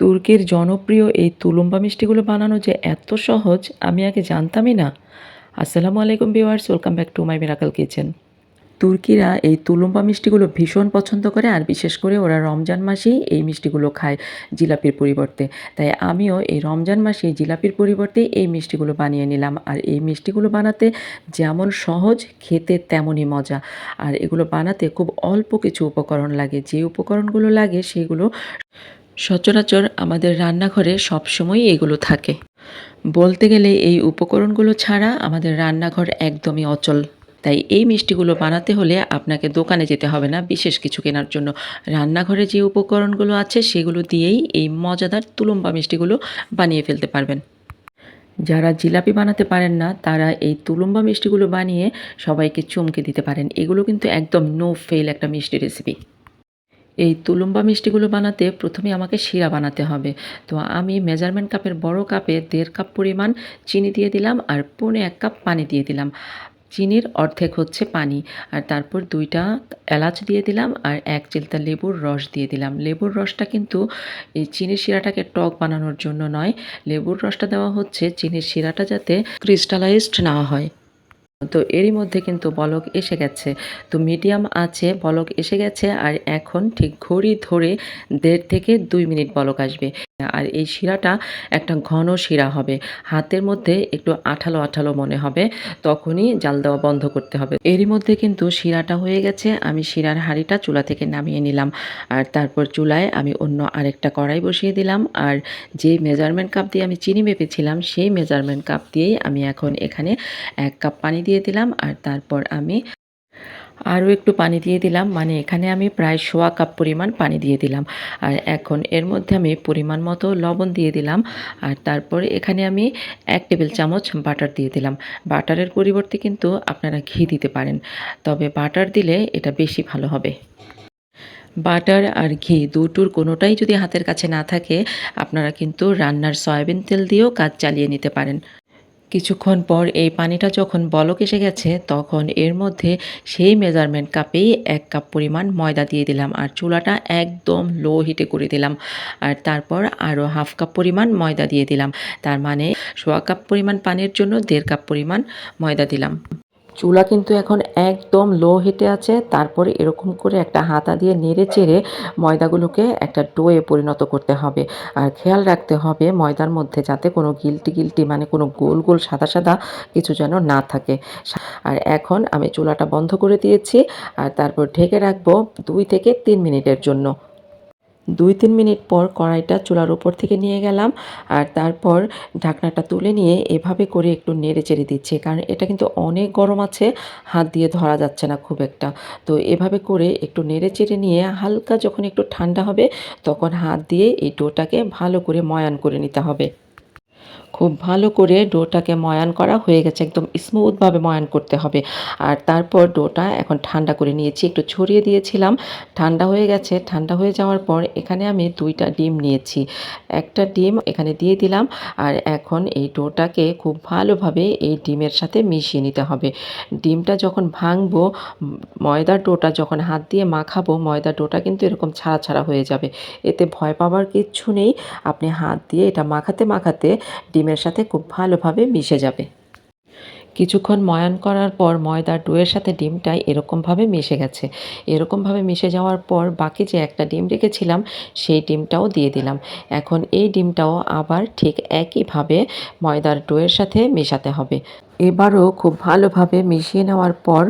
তুর্কির জনপ্রিয় এই তুলুম্বা মিষ্টিগুলো বানানো যে এত সহজ, আমি আগে জানতামই না। আসসালামু আলাইকুম viewers, welcome back to my miracle kitchen. তুর্কিরা এই তুলুম্বা মিষ্টিগুলো ভীষণ পছন্দ করে, আর বিশেষ করে ওরা রমজান মাসেই এই মিষ্টিগুলো খায় জিলাপির পরিবর্তে। তাই আমিও এই রমজান মাসে জিলাপির পরিবর্তে এই মিষ্টিগুলো বানিয়ে নিলাম। আর এই মিষ্টিগুলো বানাতে যেমন সহজ, খেতে তেমনই মজা। আর এগুলো বানাতে খুব অল্প কিছু উপকরণ লাগে। যে উপকরণগুলো লাগে, সেগুলো সচরাচর আমাদের রান্নাঘরে সবসময়ই এগুলো থাকে। বলতে গেলে এই উপকরণগুলো ছাড়া আমাদের রান্নাঘর একদমই অচল। তাই এই মিষ্টিগুলো বানাতে হলে আপনাকে দোকানে যেতে হবে না বিশেষ কিছু কেনার জন্য। রান্নাঘরে যে উপকরণগুলো আছে সেগুলো দিয়েই এই মজাদার তুলুম্বা মিষ্টিগুলো বানিয়ে ফেলতে পারবেন। যারা জিলাপি বানাতে পারেন না, তারা এই তুলুম্বা মিষ্টিগুলো বানিয়ে সবাইকে চমকে দিতে পারেন। এগুলো কিন্তু একদম নো ফেল একটা মিষ্টি রেসিপি এই তুলুম্বা মিষ্টিগুলো বানাতে প্রথমে আমাকে শিরা বানাতে হবে। তো আমি মেজারমেন্ট কাপের বড় কাপে দেড় কাপ পরিমাণ চিনি দিয়ে দিলাম আর পৌনে এক কাপ পানি দিয়ে দিলাম। চিনির অর্ধেক হচ্ছে পানি আর তারপর দুইটা এলাচ দিয়ে দিলাম আর এক চিলতা লেবুর রস দিয়ে দিলাম। লেবুর রসটা কিন্তু এই চিনির শিরাটাকে টক বানানোর জন্য নয়। লেবুর রসটা দেওয়া হচ্ছে চিনির শিরাটা যাতে ক্রিস্টালাইজড না হয়। তো এরই মধ্যে কিন্তু বলক এসে গেছে। তো মিডিয়াম আছে, বলক এসে গেছে, আর এখন ঠিক ঘড়ি ধরে দেড় থেকে দুই মিনিট বলক আসবে। আর এই শিরাটা একটা ঘন শিরা হবে। হাতের মধ্যে একটু আঠালো আঠালো মনে হবে, তখনই জাল দেওয়া বন্ধ করতে হবে। এরই মধ্যে কিন্তু শিরাটা হয়ে গেছে, আমি শিরার হাঁড়িটা চুলা থেকে নামিয়ে নিলাম। আর তারপর চুলায় আমি অন্য আরেকটা কড়াই বসিয়ে দিলাম। আর যে মেজারমেন্ট কাপ দিয়ে আমি চিনি মেপেছিলাম, সেই মেজারমেন্ট কাপ দিয়েই আমি এখন এখানে এক কাপ পানি দিয়ে দিলাম। আর তারপর আমি আরও একটু পানি দিয়ে দিলাম। মানে এখানে আমি প্রায় সোয়া কাপ পরিমাণ পানি দিয়ে দিলাম। আর এখন এর মধ্যে আমি পরিমাণ মতো লবণ দিয়ে দিলাম। আর তারপরে এখানে আমি এক টেবিল চামচ বাটার দিয়ে দিলাম। বাটারের পরিবর্তে কিন্তু আপনারা ঘি দিতে পারেন। তবে বাটার দিলে এটা বেশি ভালো হবে। বাটার আর ঘি দুটোর কোনোটাই যদি হাতের কাছে না থাকে, আপনারা কিন্তু রান্নার সয়াবিন তেল দিয়েও কাজ চালিয়ে নিতে পারেন। কিছুক্ষণ পর এই পানিটা যখন বলক এসে গেছে, তখন এর মধ্যে সেই মেজারমেন্ট কাপেই এক কাপ পরিমাণ ময়দা দিয়ে দিলাম আর চুলাটা একদম লো হিটে করে দিলাম। আর তারপর আরও হাফ কাপ পরিমাণ ময়দা দিয়ে দিলাম। তার মানে সোয়া কাপ পরিমাণ পানির জন্য দেড় কাপ পরিমাণ ময়দা দিলাম। চুলা কিন্তু এখন একদম লো হিটে আছে। তারপরে এরকম করে একটা হাতা দিয়ে নেড়ে চেড়ে ময়দাগুলোকে একটা ডোয়ে পরিণত করতে হবে। আর খেয়াল রাখতে হবে ময়দার মধ্যে যাতে কোনো গিলটি গিলটি মানে কোনো গোল গোল সাদা সাদা কিছু যেন না থাকে। আর এখন আমি চুলাটা বন্ধ করে দিয়েছি। আর তারপর ঢেকে রাখব দুই থেকে তিন মিনিটের জন্য। দুই তিন মিনিট পর কড়াইটা চুলার উপর থেকে নিয়ে গেলাম আর তারপর ঢাকনাটা তুলে নিয়ে এভাবে করে একটু নেড়ে চেড়ে দিচ্ছে। কারণ এটা কিন্তু অনেক গরম আছে, হাত দিয়ে ধরা যাচ্ছে না খুব একটা। তো এভাবে করে একটু নেড়ে চেড়ে নিয়ে হালকা যখন একটু ঠান্ডা হবে, তখন হাত দিয়ে এই ডোটাকে ভালো করে ময়ান করে নিতে হবে। খুব ভালো করে ডোটাকে ময়ান করা হয়ে গেছে, একদম স্মুথভাবে ময়ান করতে হবে। আর তারপর ডোটা এখন ঠান্ডা করে নিয়েছি, একটু ছড়িয়ে দিয়েছিলাম। ঠান্ডা হয়ে গেছে, ঠান্ডা হয়ে যাওয়ার পর এখানে আমি দুইটা ডিম নিয়েছি। একটা ডিম এখানে দিয়ে দিলাম আর এখন এই ডোটাকে খুব ভালোভাবে এই ডিমের সাথে মিশিয়ে নিতে হবে। ডিমটা যখন ভাঙবো, ময়দার ডোটা যখন হাত দিয়ে মাখাবো, ময়দার ডোটা কিন্তু এরকম ছাড়া ছাড়া হয়ে যাবে। এতে ভয় পাওয়ার কিচ্ছু নেই। আপনি হাত দিয়ে এটা মাখাতে মাখাতে ডিমের সাথে খুব ভালোভাবে মিশে যাবে। কিছুক্ষণ ময়ান করার পর ময়দা ডোয়ের সাথে ডিমটাই এরকমভাবে মিশে গেছে। এরকমভাবে মিশে যাওয়ার পর বাকি যে একটা ডিম রেখেছিলাম, সেই ডিমটাও দিয়ে দিলাম। এখন এই ডিমটাও আবার ঠিক একইভাবে ময়দার ডোয়ের সাথে মেশাতে হবে। এবারও খুব ভালোভাবে মিশিয়ে নেওয়ার পর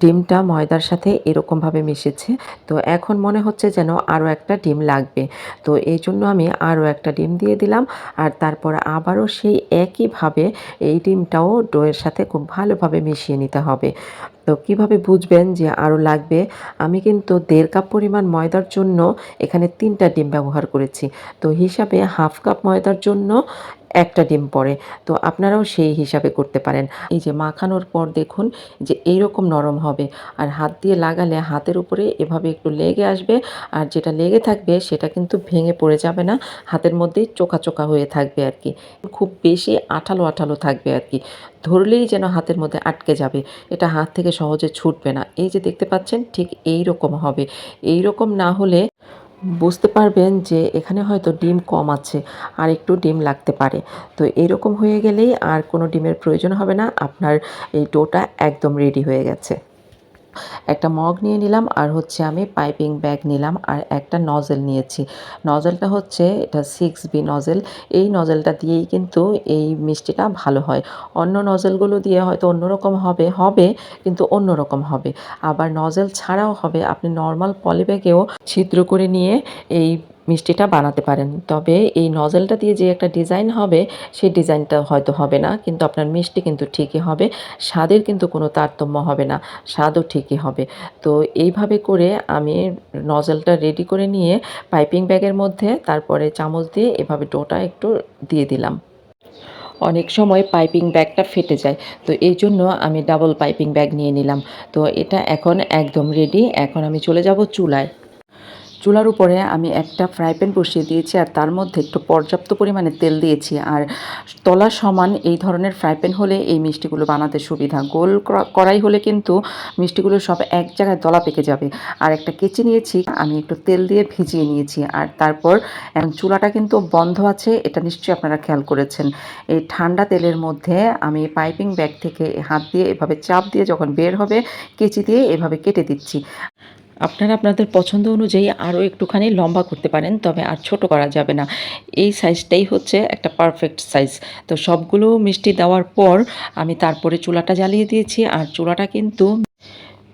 ডিমটা ময়দার সাথে এরকমভাবে মিশেছে। তো এখন মনে হচ্ছে যেন আরও একটা ডিম লাগবে। তো এই জন্য আমি আরও একটা ডিম দিয়ে দিলাম। আর তারপর আবারও সেই একইভাবে এই ডিমটাও ডোয়ের সাথে খুব ভালোভাবে মিশিয়ে নিতে হবে। তো কীভাবে বুঝবেন যে আরও লাগবে? আমি কিন্তু দেড় কাপ পরিমাণ ময়দার জন্য এখানে তিনটা ডিম ব্যবহার করেছি। তো হিসাবে হাফ কাপ ময়দার জন্য একটা ডিম পড়ে। তো আপনারাও সেই হিসাবে করতে পারেন। এই যে মাখানোর পর দেখুন যে এই রকম নরম হবে। আর হাত দিয়ে লাগালে হাতের উপরে এভাবে একটু লেগে আসবে। আর যেটা লেগে থাকবে সেটা কিন্তু ভেঙে পড়ে যাবে না। হাতের মধ্যেই চোকা চোকা হয়ে থাকবে আর কি। খুব বেশি আঠালো আঠালো থাকবে আর কি। ধরলেই যেন হাতের মধ্যে আটকে যাবে। এটা হাত থেকে সহজে ছুটবে না। এই যে দেখতে পাচ্ছেন, ঠিক এই রকম হবে। এই রকম না হলে বুঝতে পারবেন যে এখানে হয়তো ডিম কম আছে আর একটু ডিম লাগতে পারে। তো এরকম হয়ে গেলেই আর কোনো ডিমের প্রয়োজন হবে না। আপনার এই ডোটা একদম রেডি হয়ে গেছে। একটা মগ নিয়ে নিলাম, আর হচ্ছে আমি পাইপিং ব্যাগ নিলাম, আর একটা নজেল নিয়েছি। নজেলটা হচ্ছে, এটা সিক্স বি নজেল। এই নজেলটা দিয়েই কিন্তু এই মিষ্টিটা ভালো হয়। অন্য নজেলগুলো দিয়ে হয়তো অন্যরকম হবে হবে, কিন্তু অন্যরকম হবে। আবার নজেল ছাড়াও হবে। আপনি নর্মাল পলিব্যাগেও ছিদ্র করে নিয়ে এই মিষ্টিটা বানাতে পারেন। তবে এই নজেলটা দিয়ে যে একটা ডিজাইন হবে, সেই ডিজাইনটা হয়তো হবে না। কিন্তু আপনার মিষ্টি কিন্তু ঠিকই হবে, স্বাদের কিন্তু কোনো তারতম্য হবে না, স্বাদও ঠিকই হবে। তো এইভাবে করে আমি নজেলটা রেডি করে নিয়ে পাইপিং ব্যাগের মধ্যে তারপরে চামচ দিয়ে এভাবে ডোটা একটু দিয়ে দিলাম। অনেক সময় পাইপিং ব্যাগটা ফেটে যায়, তো এই জন্য আমি ডাবল পাইপিং ব্যাগ নিয়ে নিলাম। তো এটা এখন একদম রেডি এখন আমি চলে যাব চুলায়। চুলার উপরে আমি একটা ফ্রাই প্যান বসিয়ে দিয়েছি আর তার মধ্যে একটু পর্যাপ্ত পরিমাণে তেল দিয়েছি আর তলা সমান এই ধরনের ফ্রাই প্যান হলে এই মিষ্টিগুলো বানাতে সুবিধা। গোল কড়াই হলে কিন্তু মিষ্টিগুলো সব এক জায়গায় তলা পেকে যাবে। আর একটা কেচি নিয়েছি, আমি একটু তেল দিয়ে ভিজিয়ে নিয়েছি আর তারপর চুলাটা কিন্তু বন্ধ আছে, এটা নিশ্চয়ই আপনারা খেয়াল করেছেন। এই ঠান্ডা তেলের মধ্যে আমি পাইপিং ব্যাগ থেকে হাত দিয়ে এভাবে চাপ দিয়ে যখন বের হবে, কেচি দিয়ে এভাবে কেটে দিচ্ছি। আপনারা আপনাদের পছন্দ অনুযায়ী আরও একটুখানি লম্বা করতে পারেন, তবে আর ছোট করা যাবে না। এই সাইজটাই হচ্ছে একটা পারফেক্ট সাইজ তো সবগুলো মিষ্টি দেওয়ার পর আমি তারপরে চুলাটা জ্বালিয়ে দিয়েছি, আর চুলাটা কিন্তু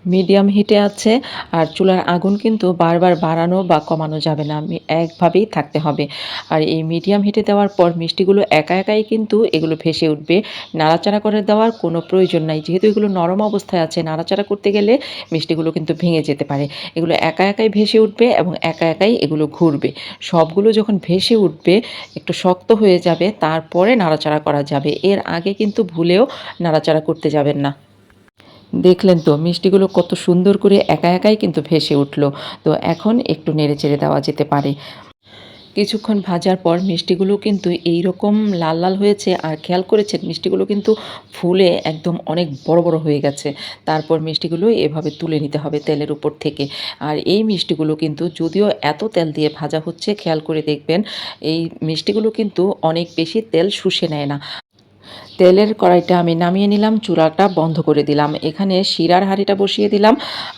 মিডিয়াম হিটে আছে আর চুলার আগুন কিন্তু বারবার বাড়ানো বা কমানো যাবে না একভাবেই থাকতে হবে। আর এই মিডিয়াম হিটে দেওয়ার পর মিষ্টিগুলো একা একাই কিন্তু এগুলো ভেসে উঠবে। নাড়াচাড়া করে দেওয়ার কোনো প্রয়োজন নাই। যেহেতু এগুলো নরম অবস্থায় আছে, নাড়াচাড়া করতে গেলে মিষ্টিগুলো কিন্তু ভেঙে যেতে পারে। এগুলো একা একাই ভেসে উঠবে এবং একা একাই এগুলো ঘুরবে। সবগুলো যখন ভেসে উঠবে, একটু শক্ত হয়ে যাবে, তারপরে নাড়াচাড়া করা যাবে। এর আগে কিন্তু ভুলেও নাড়াচাড়া করতে যাবেন না। দেখলেন তো, মিষ্টিগুলো কত সুন্দর করে একা একাই কিন্তু ভেসে উঠল। তো এখন একটু নেড়ে চেড়ে দেওয়া যেতে পারে। কিছুক্ষণ ভাজার পর মিষ্টিগুলো কিন্তু এই রকম লাল লাল হয়েছে, আর খেয়াল করেছেন, মিষ্টিগুলো কিন্তু ফুলে একদম অনেক বড় বড় হয়ে গেছে। তারপর মিষ্টিগুলো এভাবে তুলে নিতে হবে তেলের উপর থেকে। আর এই মিষ্টিগুলো কিন্তু যদিও এত তেল দিয়ে ভাজা হচ্ছে, খেয়াল করে দেখবেন, এই মিষ্টিগুলো কিন্তু অনেক বেশি তেল শুষে নেয় না। তেলের কড়াইটা আমি নামিয়ে নিলাম চূড়াটা বন্ধ করে দিলাম। এখানে শিরার হাঁড়িটা বসিয়ে দিলাম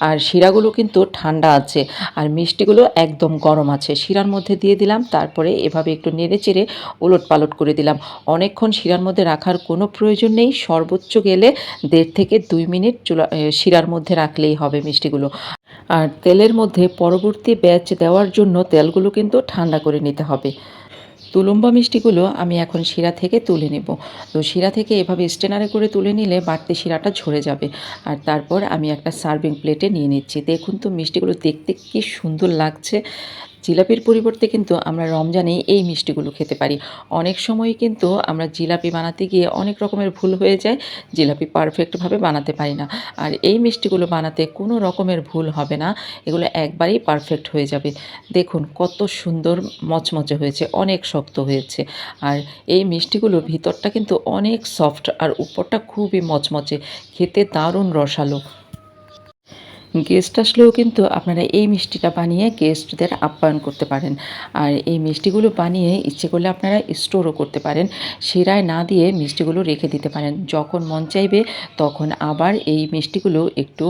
আর শিরাগুলো কিন্তু ঠান্ডা আছে আর মিষ্টিগুলো একদম গরম আছে। শিরার মধ্যে দিয়ে দিলাম, তারপরে এভাবে একটু নেড়ে চেড়ে ওলট পালট করে দিলাম। অনেকক্ষণ শিরার মধ্যে রাখার কোনো প্রয়োজন নেই, সর্বোচ্চ গেলে দেড় থেকে দুই মিনিট চুলা শিরার মধ্যে রাখলেই হবে মিষ্টিগুলো। আর তেলের মধ্যে পরবর্তী ব্যাচ দেওয়ার জন্য তেলগুলো কিন্তু ঠান্ডা করে নিতে হবে। তুলুম্বা মিষ্টিগুলো আমি এখন শিরা থেকে তুলে নেব। তো শিরা থেকে এভাবে স্টেনারে করে তুলে নিলে বাড়তি শিরাটা ঝরে যাবে। আর তারপর আমি একটা সার্ভিং প্লেটে নিয়ে নিচ্ছি। দেখুন তো মিষ্টিগুলো দেখতে কি সুন্দর লাগছে। জিলাপির পরিবর্তে কিন্তু আমরা রমজানে এই মিষ্টিগুলো খেতে পারি। অনেক সময় কিন্তু আমরা জিলাপি বানাতে গিয়ে অনেক রকমের ভুল হয়ে যায়, জিলাপি পারফেক্টভাবে বানাতে পারি না। আর এই মিষ্টিগুলো বানাতে কোনো রকমের ভুল হবে না, এগুলো একবারেই পারফেক্ট হয়ে যাবে। দেখুন, কত সুন্দর মচমচে হয়েছে, অনেক শক্ত হয়েছে। আর এই মিষ্টিগুলো ভিতরটা কিন্তু অনেক সফট আর উপরটা খুবই মচমচে, খেতে দারুণ রসালো। গেস্ট আসলেও কিন্তু আপনারা এই মিষ্টিটা বানিয়ে গেস্টদের আপ্যায়ন করতে পারেন। আর এই মিষ্টিগুলো বানিয়ে ইচ্ছে করলে আপনারা স্টোরও করতে পারেন। শিরায় না দিয়ে মিষ্টিগুলো রেখে দিতে পারেন। যখন মন চাইবে তখন আবার এই মিষ্টিগুলো একটু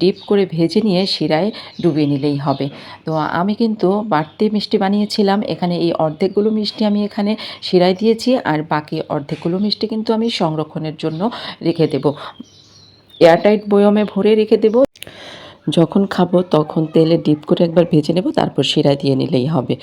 ডিপ করে ভেজে নিয়ে শিরায় ডুবিয়ে নিলেই হবে। তো আমি কিন্তু বাড়তি মিষ্টি বানিয়েছিলাম। এখানে এই অর্ধেকগুলো মিষ্টি আমি এখানে শিরায় দিয়েছি। আর বাকি অর্ধেকগুলো মিষ্টি কিন্তু আমি সংরক্ষণের জন্য রেখে দেব। এয়ারটাইট বয়মে ভরে রেখে দেব। যখন খাব তখন তেলে ডিপ করে একবার ভেজে নেব, তারপর শিরায় দিয়ে নিলেই হবে।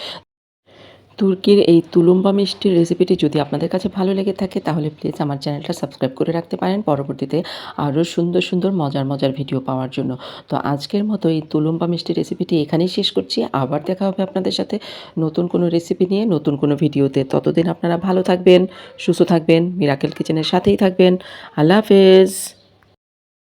তুর্কির এই তুলুম্বা মিষ্টির রেসিপিটি যদি আপনাদের কাছে ভালো লেগে থাকে, তাহলে প্লিজ আমার চ্যানেলটা সাবস্ক্রাইব করে রাখতে পারেন পরবর্তীতে আরও সুন্দর সুন্দর মজার মজার ভিডিও পাওয়ার জন্য। তো আজকের মতো এই তুলুম্বা মিষ্টির রেসিপিটি এখানেই শেষ করছি। আবার দেখা হবে আপনাদের সাথে নতুন কোনো রেসিপি নিয়ে, নতুন কোনো ভিডিওতে। ততদিন আপনারা ভালো থাকবেন, সুস্থ থাকবেন, মিরাকেল কিচেনের সাথেই থাকবেন। আল্লাহ হাফেজ।